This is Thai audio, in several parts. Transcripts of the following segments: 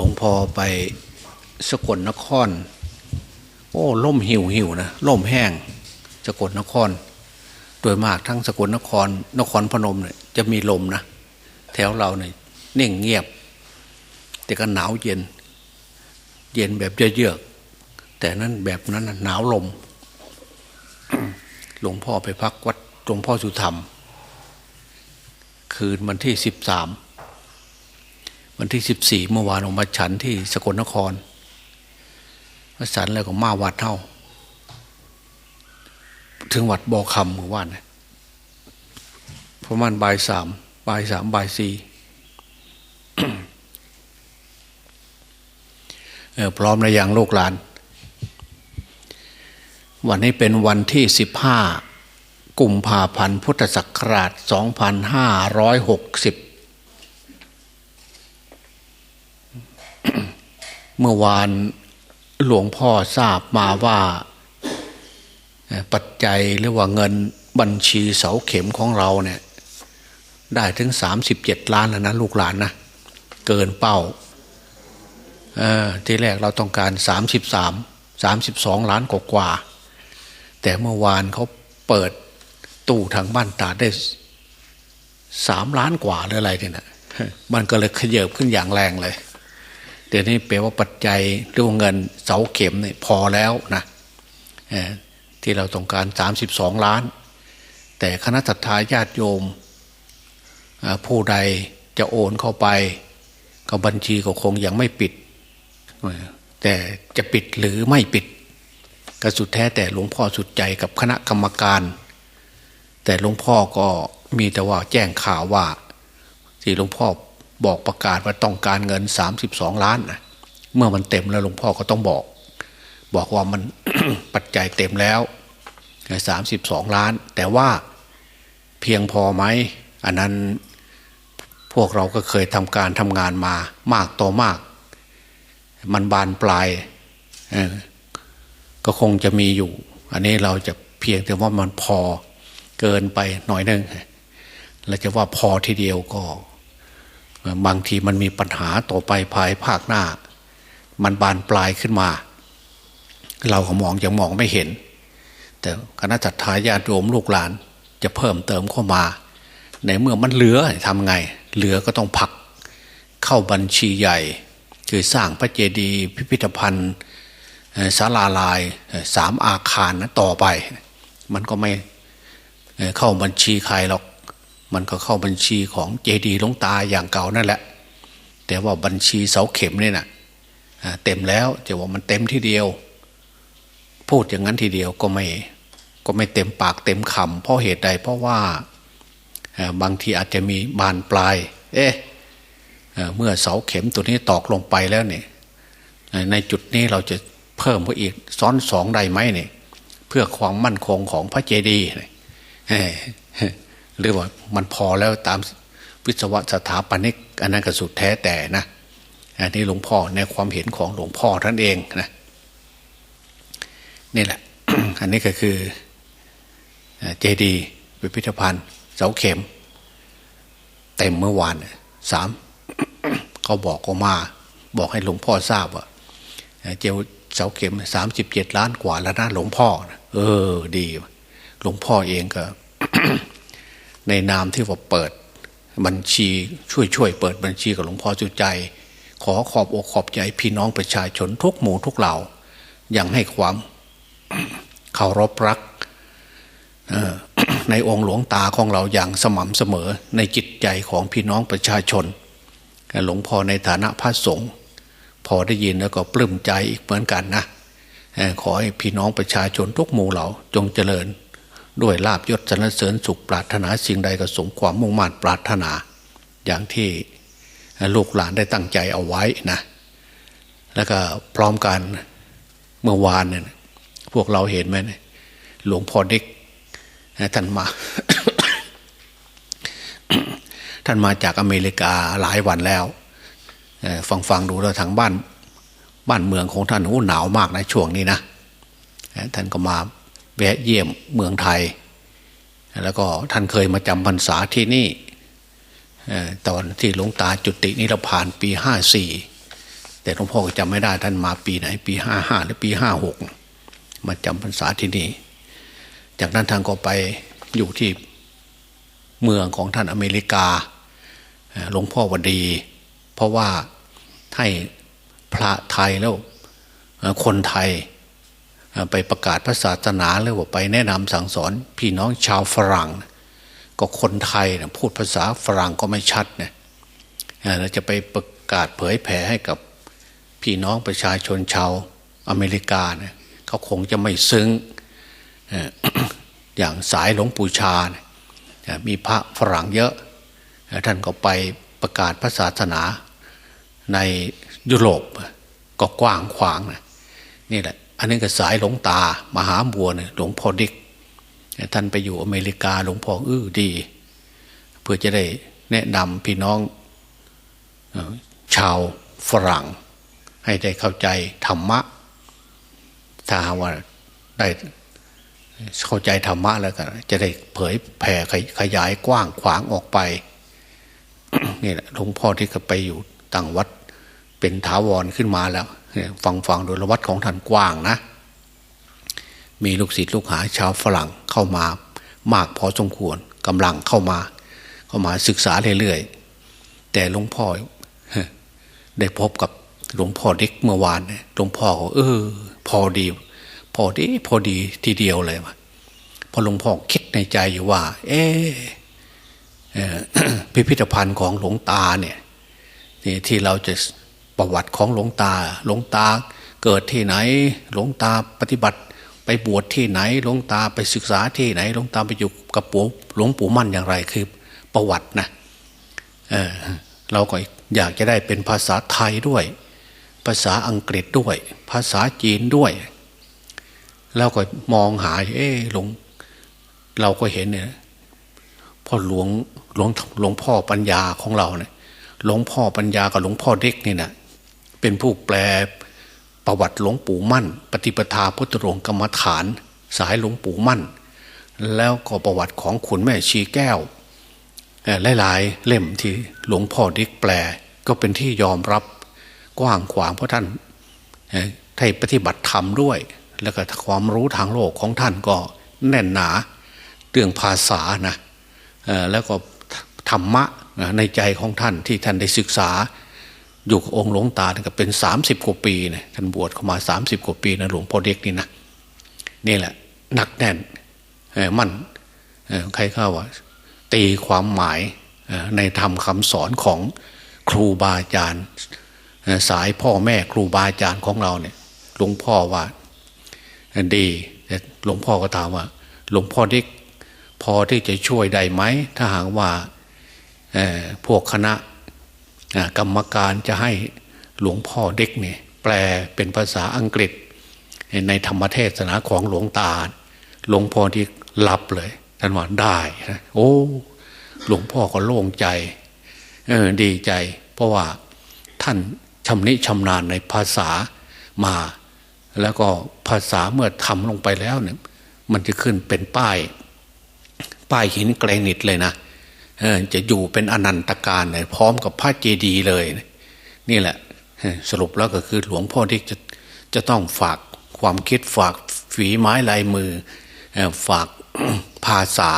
หลวงพ่อไปสกลนคร โอ้ล่มหิวหิวนะล่มแห้งสกลนคร โดยมากทั้งสกลนคร นครพนมเนี่ยจะมีลมนะแถวเราเนี่ยนิ่งเงียบ แต่ก็หนาวเย็น เย็นแบบเยือกๆแต่นั้นแบบนั้นหนาวลม หลวงพ่อไปพักวัดหลวงพ่อสุธรรม คืนวันที่สิบสาม วันที่สิบสี่เมื่อวานออกมาฉันที่สกลนครมาฉันแล้วก็มาวัดเท่า ถึงวัดบอคำเมื่อวานประมาณบ่ายสามบ่ายสามบ่ายสี่พร้อมในวยังโลกหลาน วันนี้เป็นวันที่สิบห้ากุมภาพันธ์พุทธศักราชสองพันห้าร้อยหกสิบ เมื่อวานหลวงพ่อทราบมาว่าปัจจัยหรือว่าเงินบัญชีเสาเข็มของเราเนี่ยได้ถึงสามสิบเจ็ดล้านแล้วนะลูกหลานนะ เกินเป้าที่แรกเราต้องการสามสิบสามสามสิบสองล้านกว่า แต่เมื่อวานเขาเปิดตู้ทางบ้านตาได้สามล้านกว่าหรืออะไรเนี่ยนะมันก็เลยขยับขึ้นอย่างแรงเลย เดี๋ยวนี้แปลว่าปัจจัยเรื่องเงินเสาเข็มเนี่ยพอแล้วนะที่เราต้องการ 32 ล้าน แต่คณะทัตทาญาติโยม ผู้ใดจะโอนเข้าไปก็บัญชีก็คงยังไม่ปิด แต่จะปิดหรือไม่ปิด ก็สุดแท้แต่หลวงพ่อสุดใจกับคณะกรรมการ แต่หลวงพ่อก็มีแต่ว่าแจ้งข่าวว่า ที่หลวงพ่อ บอกประกาศว่าต้องการเงิน 32 ล้านนะเมื่อมันเต็มแล้วหลวงพ่อก็ต้องบอก บอกว่ามันปัจจัยเต็มแล้ว 32 ล้าน แต่ว่าเพียงพอไหมอันนั้นพวกเราก็เคยทำการทำงานมามากต่อมาก มันบานปลายก็คงจะมีอยู่ อันนี้เราจะเพียงแต่ว่ามันพอเกินไปหน่อยนึงเราจะว่าพอทีเดียวก็ บางทีมันมีปัญหาต่อไปภายภาคหน้า มันบานปลายขึ้นมา เราก็มองยังมองไม่เห็น แต่คณะจัตหาญาติโยมลูกหลานจะเพิ่มเติมเข้ามา ในเมื่อมันเหลือทำไง เหลือก็ต้องผลักเข้าบัญชีใหญ่ คือสร้างพระเจดีย์พิพิธภัณฑ์ศาลาลายสามอาคารนะต่อไป มันก็ไม่เข้าบัญชีใครหรอก มันก็เข้าบัญชีของเจดีหลวงตาอย่างเก่านั่นแหละ แต่ว่าบัญชีเสาเข็มเนี่ยนะอ่าเต็มแล้วจะว่ามันเต็มทีเดียว พูดอย่างนั้นทีเดียวก็ไม่ก็ไม่เต็มปากเต็มคำเพราะเหตุใดเพราะว่าบางทีอาจจะมีบานปลาย เอ๊ะเอ่อเมื่อเสาเข็มตัวนี้ตอกลงไปแล้วเนี่ยในจุดนี้เราจะเพิ่มไปอีกซ้อนสองได้ไหมเนี่ยเพื่อความมั่นคงของพระเจดีย์เนี่ย หรือว่ามันพอแล้วตามวิศวะสถาปนิกอันนั้นก็สุดแท้แต่นะอันนี้หลวงพ่อในความเห็นของหลวงพ่อท่านเองนะนี่แหละ อันนี้ก็คือเจดีย์พิพิธภัณฑ์เสาเข็ม เต็มเมื่อวานสามเขาบอกก็มา บอกให้หลวงพ่อทราบว่าเจวเสาเข็มสามสิบเจ็ดล้านกว่าแล้วนะหลวงพ่อ เออ ดี หลวงพ่อเองก็ ในนามที่ว่าเปิดบัญชีช่วยช่วยๆเปิดบัญชีกับหลวงพ่อจุใจ ขอขอบอกขอบใจพี่น้องประชาชนทุกหมู่ทุกเหล่าอยังให้ความเคารพรักในองค์หลวงตาของเราอย่างสม่ำเสมอในจิตใจของพี่น้องประชาชน หลวงพ่อในฐานะพระสงฆ์พอได้ยินแล้วก็ปลื้มใจอีกเหมือนกันนะขอให้พี่น้องประชาชนทุกหมู่เหล่าจงเจริญ ด้วยลาบยศสรรเสริญสุขปรารถนาสิ่งใดก็สมความมุ่งมั่นปรารถนา อย่างที่ลูกหลานได้ตั้งใจเอาไว้นะ แล้วก็พร้อมกันเมื่อวานเนี่ยพวกเราเห็นไหมเนี่ยหลวงพ่อเด็กท่านมา ท่านมาจากอเมริกาหลายวันแล้วฟังฟังดูแล้วทางบ้าน บ้านเมืองของท่านโอ้หนาวมากในะช่วงนี้นะท่านก็มา แวะเยี่ยมเมืองไทย แล้วก็ท่านเคยมาจำพรรษาที่นี่ตอนที่หลวงตาจุตินิรพานปีห้าสี่แต่หลวงพ่อก็จำไม่ได้ท่านมาปีไหน ปีห้าห้าหรือปีห้าหกมาจำพรรษาที่นี่ จากนั้นทางก็ไปอยู่ที่เมืองของท่านอเมริกาหลวงพ่อวดี เพราะว่าให้พระไทยแล้วคนไทย ไปประกาศพระศาสนาแล้วว่าไปแนะนำสั่งสอนพี่น้องชาวฝรั่ง ก็คนไทยนะพูดภาษาฝรั่งก็ไม่ชัดเนี่ยเราจะไปประกาศเผยแผ่ให้กับพี่น้องประชาชนชาวอเมริกาเนี่ยเขาคงจะไม่ซึ้งอย่างสายหลวงปู่ชาเนี่ยมีพระฝรั่งเยอะ ท่านก็ไปประกาศพระศาสนาในยุโรปก็กว้างขวางนะนี่แหละ อันนี้ก็สายหลวงตา มหาบัวเนี่ยหลวงพ่อดิกท่านไปอยู่อเมริกาหลวงพ่ออื้อดี เพื่อจะได้แนะนำพี่น้องชาวฝรั่ง ให้ได้เข้าใจธรรมะ ถ้าว่าได้เข้าใจธรรมะแล้วก็จะได้เผยแผ่ขยายกว้างขวางออกไปนี่แหละหลวงพ่อที่ก็ไปอยู่ต่างวัดเป็นถาวรขึ้นมาแล้ว ฟังฟังโดยวัดของท่านกว้างนะ มีลูกศิษย์ลูกหาชาวฝรั่งเข้ามามากพอสมควรกำลังเข้ามา เข้ามาศึกษาเรื่อยๆแต่หลวงพ่อได้พบกับหลวงพ่อเด็กเมื่อวานหลวงพ่อเออ พอดี พอดีพอดีทีเดียวเลยวะพอหลวงพ่อคิดในใจอยู่ว่าเอพิพิธภัณฑ์ของหลวงตาเนี่ยที่เราจะ ประวัติของหลวงตา หลวงตาเกิดที่ไหน หลวงตาปฏิบัติ ไปบวชที่ไหน หลวงตาไปศึกษาที่ไหน หลวงตาไปอยู่กับปู่หลวงปู่มั่นอย่างไรคือประวัตินะเเราก็อยากจะได้เป็นภาษาไทยด้วย ภาษาอังกฤษด้วย ภาษาจีนด้วย แล้วก็มองหาเอ๊หลวงเราก็เห็นเนี่ยพ่อหลวงหลวงหลวงพ่อปัญญาของเราเนี่ยหลวงพ่อปัญญากับหลวงพ่อเด็กนี่นะ เป็นผู้แปลประวัติหลวงปู่มั่น ปฏิปทาพุทธรงกรรมฐาน สายหลวงปู่มั่น แล้วก็ประวัติของขุนแม่ชีแก้วหลายๆเล่มที่หลวงพ่อด็กแปลก็เป็นที่ยอมรับกว้างขวางเพราะท่านให้ปฏิบัติธรรมด้วย แล้วก็ความรู้ทางโลกของท่านก็แน่นหนาเรื่องภาษานะแล้วก็ธรรมะในใจของท่านที่ท่านได้ศึกษา อยู่กับองค์หลวงตาก็เป็นสามสิบกว่าปีเนี่ยท่านบวชเข้ามาสามสิบกว่าปีนะหลวงพ่อเด็กนี่นะนี่แหละหนักแน่นมั่นใครเข้าว่า ตีความหมายในธรรมคำสอนของครูบาอาจารย์ สายพ่อแม่ครูบาอาจารย์ของเราเนี่ยหลวงพ่อว่าดีหลวงพ่อก็ถามว่า หลวงพ่อเด็กพอที่จะช่วยได้ไหม ถ้าหากว่าพวกคณะ กรรมการจะให้หลวงพ่อเด็กเนี่ยแปลเป็นภาษาอังกฤษ ในธรรมเทศนาของหลวงตา หลวงพ่อที่หลับเลยท่านว่าได้โอ้หลวงพ่อก็โล่งใจเออดีใจ เพราะว่าท่านชำนิชำนาญในภาษามา แล้วก็ภาษาเมื่อทำลงไปแล้วเนี่ยมันจะขึ้นเป็นป้าย ป้ายหินแกรนิตเลยนะ จะอยู่เป็นอนันตการเลยพร้อมกับพระเจดีย์เลย นี่แหละสรุปแล้วก็คือหลวงพ่อที่จะจะต้องฝากความคิดฝากฝีไม้ลายมือฝากภาษา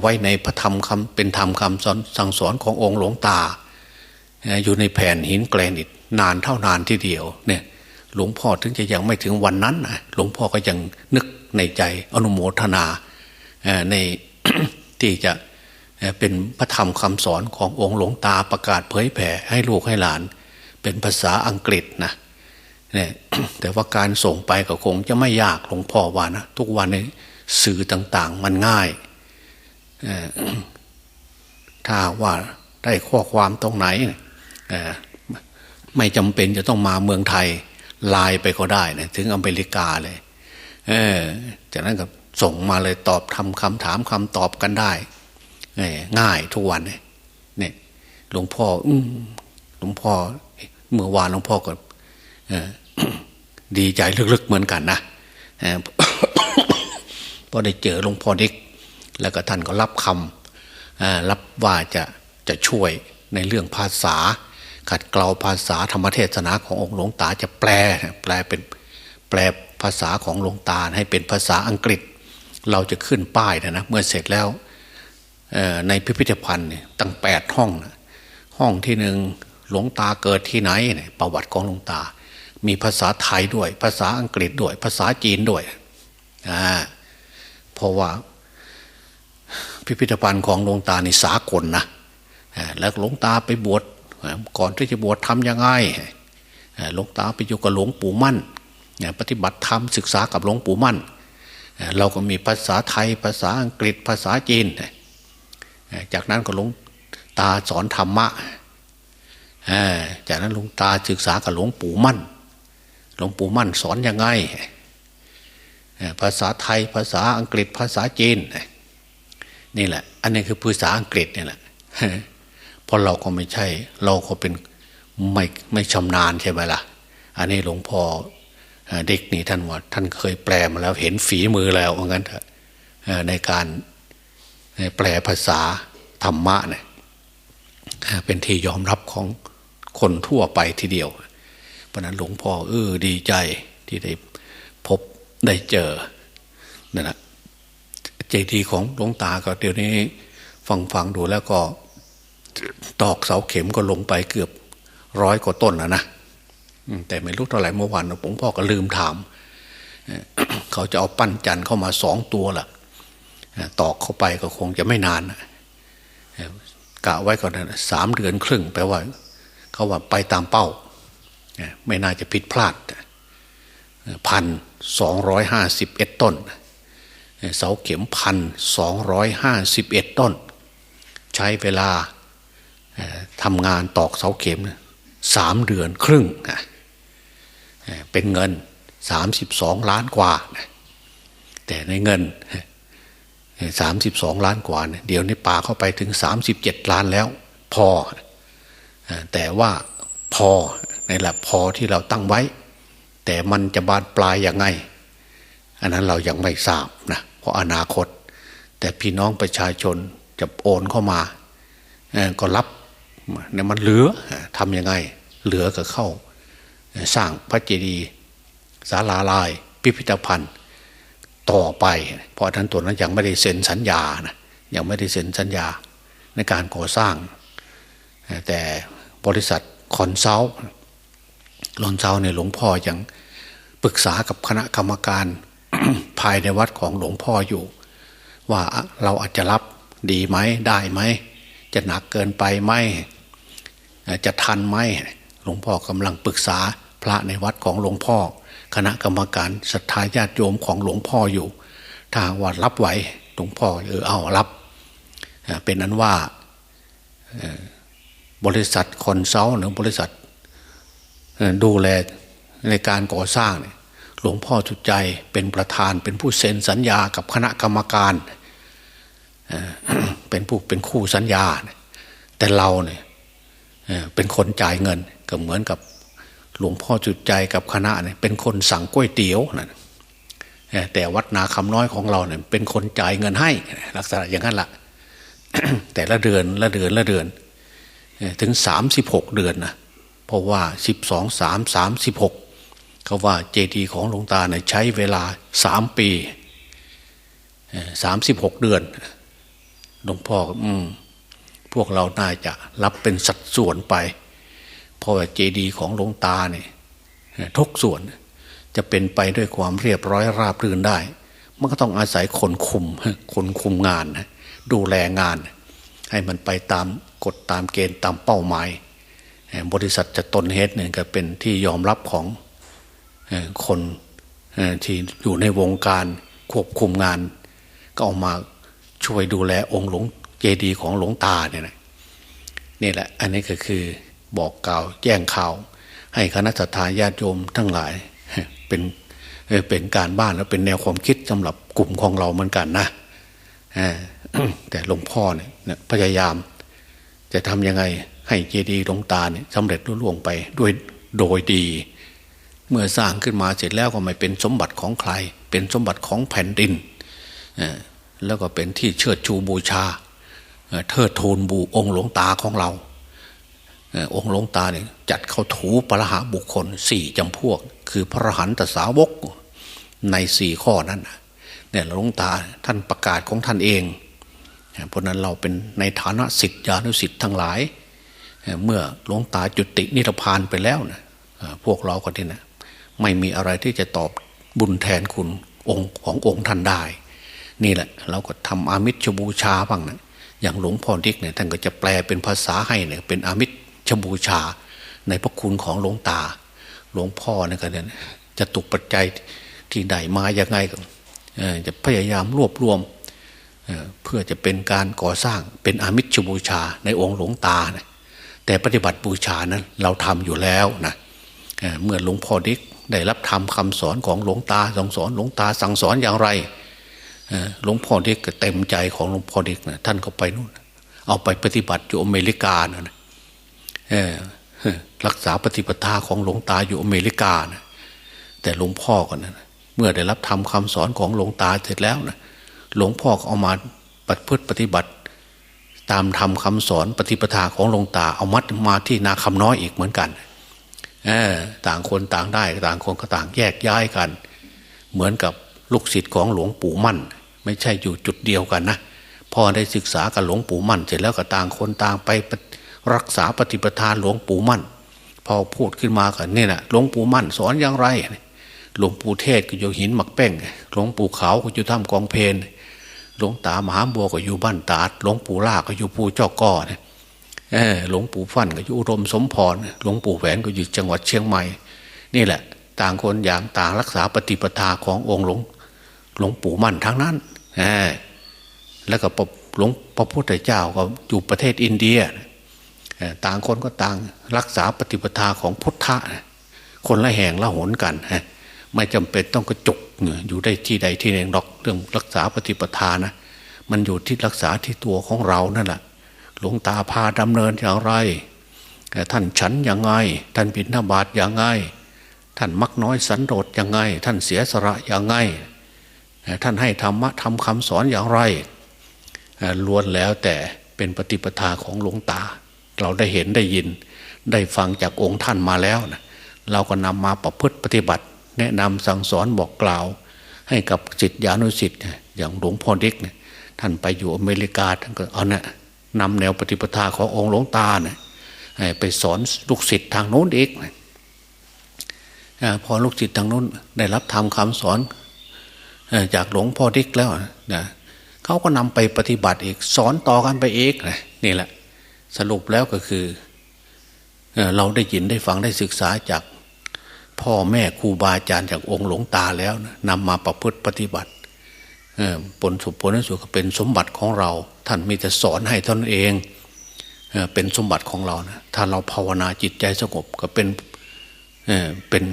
ไว้ในพระธรรมคำเป็นธรรมคำสอนสั่งสอนขององค์หลวงตา อยู่ในแผ่นหินแกรนิตนานเท่านานที่เดียวเนี่ยหลวงพ่อถึงจะยังไม่ถึงวันนั้นหลวงพ่อก็ยังนึกในใจอนุโมทนาในที่จะ เป็นพระธรรมคำสอนขององค์หลวงตาประกาศเผยแผ่ให้ลูกให้หลาน เป็นภาษาอังกฤษนะเนี่ยแต่ว่าการส่งไปก็คงจะไม่ยากหลวงพ่อว่านะทุกวันนี้สื่อต่างๆมันง่ายถ้าว่าได้ข้อความตรงไหนไม่จำเป็นจะต้องมาเมืองไทยไลน์ไปก็ได้นะถึงอเมริกาเลยเออจากนั้นก็ส่งมาเลยตอบทำคำถามคำตอบกันได้ ง่ายทุกวันเนี่ยหลวงพ่ออืหลวงพ่อเมื่อวานหลวงพ่อก็ดีใจลึกๆเหมือนกันนะพอได้เจอหลวงพ่อเด็ก แล้วก็ท่านก็รับคำรับว่าจะจะช่วยในเรื่องภาษา ขัดเกลาภาษาธรรมเทศนาขององค์หลวงตาจะแปล แปลเป็นแปลภาษาของหลวงตาให้เป็นภาษาอังกฤษ เราจะขึ้นป้ายนะนะเมื่อเสร็จแล้ว ในพิพิธภัณฑ์ตั้งแปดห้อง ห้องที่หนึ่งหลวงตาเกิดที่ไหน ประวัติของหลวงตา มีภาษาไทยด้วย ภาษาอังกฤษด้วย ภาษาจีนด้วยเพราะว่าพิพิธภัณฑ์ของหลวงตานี่สากลนะแล้วหลวงตาไปบวชก่อนที่จะบวชทำยังไงหลวงตาไปอยู่กับหลวงปู่มั่นปฏิบัติธรรมศึกษากับหลวงปู่มั่น เราก็มีภาษาไทย ภาษาอังกฤษภาษาจีน จากนั้นก็หลวงตาสอนธรรมะจากนั้นหลวงตาศึกษากับหลวงปู่มั่น หลวงปู่มั่นสอนยังไง ภาษาไทยภาษาอังกฤษภาษาจีนนี่แหละ อันนี้คือภาษาอังกฤษนี่แหละเพราะเราก็ไม่ใช่ เราก็เป็นไม่ไม่ชำนาญใช่ไหมล่ะ อันนี้หลวงพ่อเด็กนี่ท่านว่าท่านเคยแปลมาแล้วเห็นฝีมือแล้วงั้นเถอะในการ แปลภาษาธรรมะเนี่ยเป็นที่ยอมรับของคนทั่วไปทีเดียวเพราะนั้นหลวงพ่อเออดีใจที่ได้พบได้เจอนั่นแหละเจดีของหลวงตาก็เดี๋ยวนี้ฟังฟังดูแล้วก็ตอกเสาเข็มก็ลงไปเกือบร้อยกว่าต้นแล้วนะแต่ไม่รู้เท่าไหร่เมื่อวานหลวงพ่อก็ลืมถาม เขาจะเอาปั้นจันเข้ามาสองตัวล่ะ ตอกเข้าไปก็คงจะไม่นานกะไว้ก่อนสามเดือนครึ่งแปลว่า เขาว่าไปตามเป้า ไม่น่าจะผิดพลาดพันสองร้อยห้าสิบเอ็ดต้น เสาเข็มพันสองร้อยห้าสิบเอ็ดต้น ใช้เวลาทำงานตอกเสาเข็มสามเดือนครึ่ง เป็นเงินสามสิบสองล้านกว่า แต่ในเงิน สามสิบสองล้านกว่าเนี่ยเดี๋ยวนี้ป่าเข้าไปถึงสามสิบเจ็ดล้านแล้ว พอ แต่ว่าพอในระดับพอที่เราตั้งไว้ แต่มันจะบานปลายยังไง อันนั้นเรายังไม่ทราบนะเพราะอนาคต แต่พี่น้องประชาชนจะโอนเข้ามาก็รับเนี่ยมันเหลือทำยังไง เหลือก็เข้า สร้างพระเจดีย์ศาลาลาย พิพิธภัณฑ์ ต่อไป เพราะท่านตัวนั้นยังไม่ได้เซ็นสัญญานะยังไม่ได้เซ็นสัญญาในการก่อสร้าง แต่บริษัทคอนซัลลอนเซาเนี่ยหลวงพ่อยังปรึกษากับคณะกรรมการภายในวัดของหลวงพ่ออยู่ ว่าเราอาจจะรับดีไหมได้ไหม จะหนักเกินไปไหมจะทันไหมหลวงพ่อกำลังปรึกษาพระในวัดของหลวงพ่อ คณะกรรมการศรัทธาญาติโยมของหลวงพ่ออยู่ ถ้าว่ารับไหวหลวงพ่อเออเอารับเป็นนั้นว่าบริษัทคอนซัลหรือบริษัทดูแลในการก่อสร้างหลวงพ่อจุดใจเป็นประธานเป็นผู้เซ็นสัญญากับคณะกรรมการเป็นผู้เป็นคู่สัญญา แต่เราเนี่ยเป็นคนจ่ายเงินก็เหมือนกับ หลวงพ่อจุดใจกับคณะเนี่ยเป็นคนสั่งก๋วยเตี๋ยวนะแต่วัดนาคำน้อยของเราเนี่ยเป็นคนจ่ายเงินให้ลักษณะอย่างนั้นละแต่ละเดือนละเดือนละเดือน ถึงสามสิบหกเดือนนะเพราะว่าสิบสองสามสามสิบหกเขาว่าเจดีย์ของหลวงตาเนี่ยใช้เวลาสามปีสามสิบหกเดือนหลวงพ่ออืมพวกเราน่าจะรับเป็นสัดส่วนไป เพราะว่าเจดีย์ของหลวงตาเนี่ยทุกส่วนจะเป็นไปด้วยความเรียบร้อยราบรื่นได้ มันก็ต้องอาศัยคนคุม คนคุมงาน ดูแลงาน ให้มันไปตามกฎตามเกณฑ์ตามเป้าหมาย บริษัทจะตนเฮดเนี่ยก็เป็นที่ยอมรับของคนที่อยู่ในวงการควบคุมงาน ก็ออกมาช่วยดูแลองค์หลวงเจดีย์ของหลวงตาเนี่ยนะนี่แหละ อันนี้ก็คือ บอกกล่าวแจ้งข่าว ให้คณะทาญาติโยมทั้งหลายเป็นเป็นการบ้านแล้วเป็นแนวความคิดสำหรับกลุ่มของเราเหมือนกันนะแต่หลวงพ่อเนี่ยพยายาม จะทำยังไงให้เจดีย์หลวงตาเนี่ยสำเร็จรุ่ล่วงไปด้วยโดยดี เมื่อสร้างขึ้นมาเสร็จแล้วก็ไม่เป็นสมบัติของใคร เป็นสมบัติของแผ่นดินแล้วก็เป็นที่เชิดชูบูชาเทิดทูนบูองค์หลวงตาของเรา องค์หลวงตาเนี่ยจัดเข้าถูปรหาบุคคลสี่จำพวก คือพระหันตสาวกในสี่ข้อนั้นเนี่ยหลวงตาท่านประกาศของท่านเอง เพราะนั้นเราเป็นในฐานะสิทธิานุสิทธิ์ทั้งหลาย เมื่อหลวงตาจุตินิพพานไปแล้วนะพวกเราก็ที่นะไม่มีอะไรที่จะตอบบุญแทนคุณองค์ขององค์ท่านได้ นี่แหละ เราก็ทำอามิชบูชาบ้างนะอย่างหลวงพ่อดิกเนี่ยท่านก็จะแปลเป็นภาษาให้เนี่ยเป็นอามิช ชบูชา ในพระคุณของหลวงตา หลวงพ่อเนี่ยก็เนี่ยจะตกปัจจัยที่ใดมาอย่างไงก็จะพยายามรวบรวมเพื่อจะเป็นการก่อสร้างเป็นอามิชบูชาในองค์หลวงตานะแต่ปฏิบัติบูชานั้นเราทำอยู่แล้วนะเมื่อหลวงพ่อดิกได้รับธรรมคาสอนของหลวงตาสั่งสอนหลวงตาสั่งสอนอย่างไรหลวงพ่อดิกเต็มใจของหลวงพ่อดิกนะท่านก็ไปนู่นเอาไปปฏิบัติอยู่อเมริกานะ รักษาปฏิปทาของหลวงตาอยู่อเมริกานะแต่หลวงพ่อก่อนนะเมื่อได้รับธรรมคาสอนของหลวงตาเสร็จแล้วนะหลวงพ่อก็เอามาปฏิพฤติปฏิบัติ ตามธรรมคาสอนปฏิปทาของหลวงตาเอามัดมาที่นาคำน้อยอีกเหมือนกันต่างคนต่างได้ ต่างคนก็ต่างแยกย้ายกัน เหมือนกับลูกศิษย์ของหลวงปู่มั่น ไม่ใช่อยู่จุดเดียวกันนะพอได้ศึกษากับหลวงปู่มั่นเสร็จแล้วก็ต่างคนต่างไป รักษาปฏิปทานหลวงปู่มั่น พอพูดขึ้นมากันนี่นะหลวงปู่มั่นสอนอย่างไรหลวงปู่เทศก็อยู่หินหมักแป้งหลวงปู่ขาวก็อยู่ถ้ำกองเพนหลวงตามหาบัวก็อยู่บ้านตาดหลวงปู่ล่าก็อยู่ภูเจ้าก้อเนี่ยหลวงปู่ฟั่นก็อยู่อุดมสมพรหลวงปู่แหวนก็อยู่จังหวัดเชียงใหม่ นี่แหละ ต่างคนอย่างต่างรักษาปฏิปทาขององค์หลวงหลวงปู่มั่นทั้งนั้นแล้วก็หลวงพระพุทธเจ้าก็อยู่ประเทศอินเดีย ต่างคนก็ต่างรักษาปฏิปทาของพุทธะคนละแห่งละหนกันไม่จำเป็นต้องกระจุกอยู่ได้ที่ใดที่หนึ่งหรอกเรื่องรักษาปฏิปทานะ มันอยู่ที่รักษาที่ตัวของเรานั่นแหละหลวงตาพาดำเนินอย่างไรท่านฉันอย่างไง ท่านบิณฑบาตอย่างไง ท่านมักน้อยสันโดษอย่างไง ท่านเสียสละอย่างไง ท่านให้ธรรมะทำคำสอนอย่างไรล้วนแล้วแต่เป็นปฏิปทาของหลวงตา เราได้เห็นได้ยิน ได้ฟังจากองค์ท่านมาแล้วนะเราก็นำมาประพฤติปฏิบัติ แนะนำสั่งสอนบอกกล่าว ให้กับจิตญาณุสิทธิ์อย่างหลวงพ่อเด็กเนี่ยท่านไปอยู่อเมริกาท่านก็เอาเนะนำแนวปฏิปทาขององค์หลวงตาเนี่ยไปสอนลูกศิษย์ทางโน้นเองพอลูกศิษย์ทางโน้นได้รับทำคำสอนจากหลวงพ่อเดิกแล้วนะเขาก็นำไปปฏิบัติอีกสอนต่อกันไปเองนี่แหละ สรุปแล้วก็คือเราได้ยินได้ฟังได้ศึกษาจากพ่อแม่ครูบาอาจารย์จากองค์หลวงตาแล้วนำมาประพฤติปฏิบัติผลสุผลสุดก็เป็นสมบัติของเรา ท่านมีแต่สอนให้ท่านเองเป็นสมบัติของเรานะถ้าเราภาวนาจิตใจสงบก็เป็นเป็น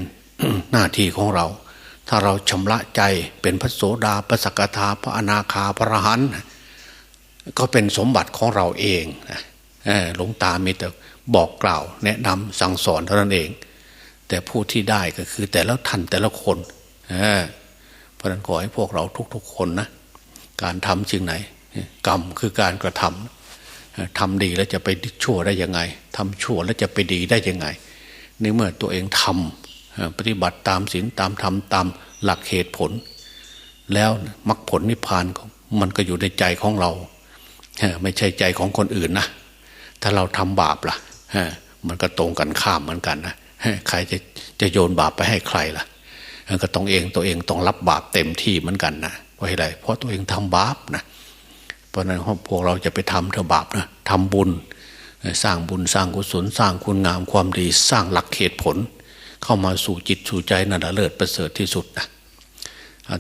หน้าที่ของเรา ถ้าเราชำระใจเป็นพระโสดาพระสกทาพระอนาคาพระรหันก็เป็นสมบัติของเราเอง หลวงตามีแต่บอกกล่าว แนะนำสั่งสอนเท่านั้นเอง แต่ผู้ที่ได้ก็คือแต่ละท่านแต่ละคนเพราะนั้นขอให้พวกเราทุก ๆ คนนะการทำสิ่งไหน กรรมคือการกระทำทำดีแล้วจะไปชั่วได้ยังไงทำชั่วแล้วจะไปดีได้ยังไงในเมื่อตัวเองทำปฏิบัติตามศีลตามธรรมตามหลักเหตุผล แล้วมรรคผลนิพพานมันก็อยู่ในใจของเรา ไม่ใช่ใจของคนอื่นนะ ถ้าเราทำบาปล่ะมันก็ตรงกันข้ามเหมือนกันนะใครจะจะโยนบาปไปให้ใครล่ะก็ต้องเองตัวเองต้องรับบาปเต็มที่เหมือนกันนะเพราะอะไรเพราะตัวเองทำบาปนะเพราะนั้นพวกเราจะไปทำเถอะบาปนะทำบุญสร้างบุญสร้างกุศลสร้างคุณงามความดีสร้างหลักเหตุผล เข้ามาสู่จิตสู่ใจนั่นเลิศประเสริฐที่สุดนะ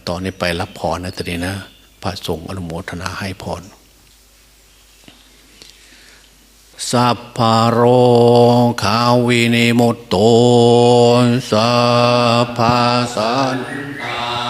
ตอนนี้ไปรับพรนะตอนนี้นะ พระสงฆ์อนุโมทนาให้พร สัพพโรขาวินิมุตโตสัพพสันตา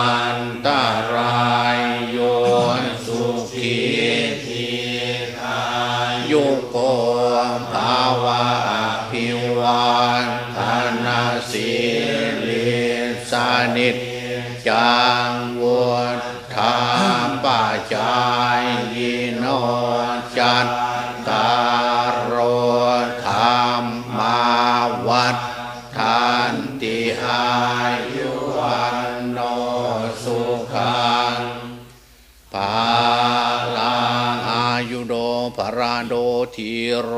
ตวันตารา ธีโร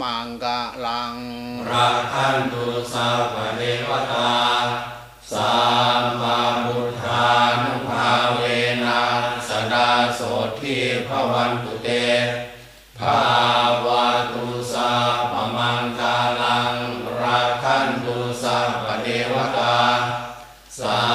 มังกะลังรักขันตุสัพพเทวตาสัมมาบุทธานุภาเวนัสดาโสทิภวันตุเตภาวะตุสัพมังคาลังรักขันตุสัพพเทวตาสั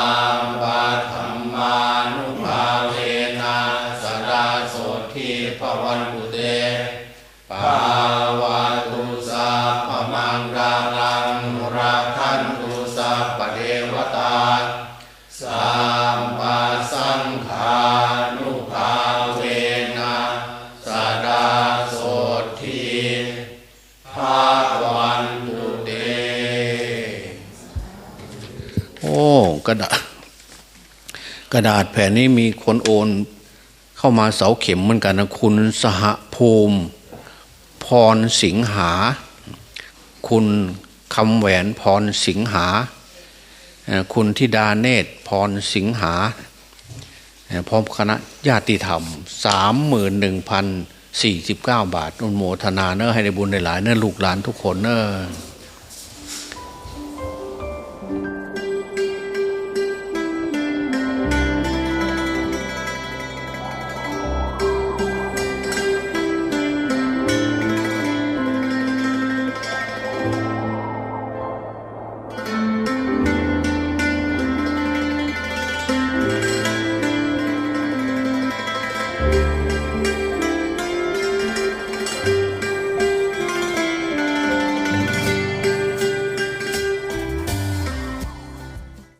ระดาษแผ่นนี้มีคนโอน เข้ามาเสาเข็มเหมือนกันนะคุณสหภูมิ พรสิงหา คุณคำแหวนพรสิงหา คุณธิดาเนตรพรสิงหา พร้อมคณะญาติธรรมสามหมื่นหนึ่งพันสี่สิบเก้าบาทอนุโมทนาเนอให้ได้บุญได้หลายเนอลูกหลานทุกคนเนอ